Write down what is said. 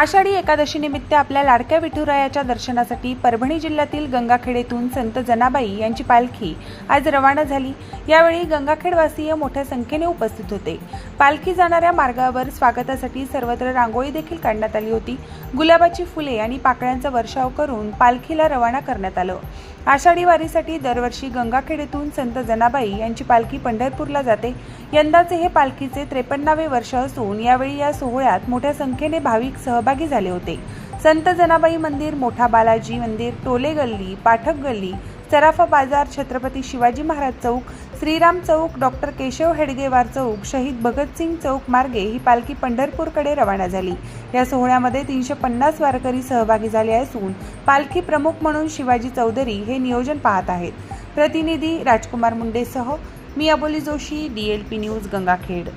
आषाढी एकादशीनिमित्त आपल्या लाडक्या विठुरायाच्या दर्शनासाठी परभणी जिल्ह्यातील गंगाखेडेतून संत जनाबाई यांची पालखी आज रवाना झाली. यावेळी गंगाखेडवासीय मोठ्या संख्येने उपस्थित होते. पालखी जाणाऱ्या मार्गावर स्वागतासाठी सर्वत्र रांगोळी देखील काढण्यात आली होती. गुलाबाची फुले आणि पाकळ्यांचा वर्षाव करून पालखीला रवाना करण्यात आलं. आषाढी वारीसाठी दरवर्षी गंगाखेडेतून संत जनाबाई यांची पालखी पंढरपूरला जाते. यंदाचे हे पालखीचे त्रेपन्नावे वर्ष असून यावेळी या सोहळ्यात मोठ्या संख्येने भाविक सहभागी झाले होते. संत जनाबाई मंदिर मोठा बालाजी मंदिर टोले गल्ली पाठक गल्ली सराफा बाजार छत्रपती शिवाजी महाराज चौक श्रीराम चौक डॉक्टर केशव हेडगेवार चौक शहीद भगतसिंग चौक मार्गे ही पालखी पंढरपूरकडे रवाना झाली. या सोहळ्यामध्ये तीनशे पन्नास वारकरी सहभागी झाले असून पालखी प्रमुख म्हणून शिवाजी चौधरी हे नियोजन पाहत आहेत. प्रतिनिधी राजकुमार मुंडेसह मी अबोली जोशी डीएलपी न्यूज गंगाखेड.